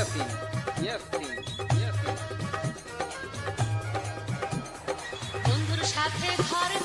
Yes, yes, yes. বন্ধুর সাথে ঘরে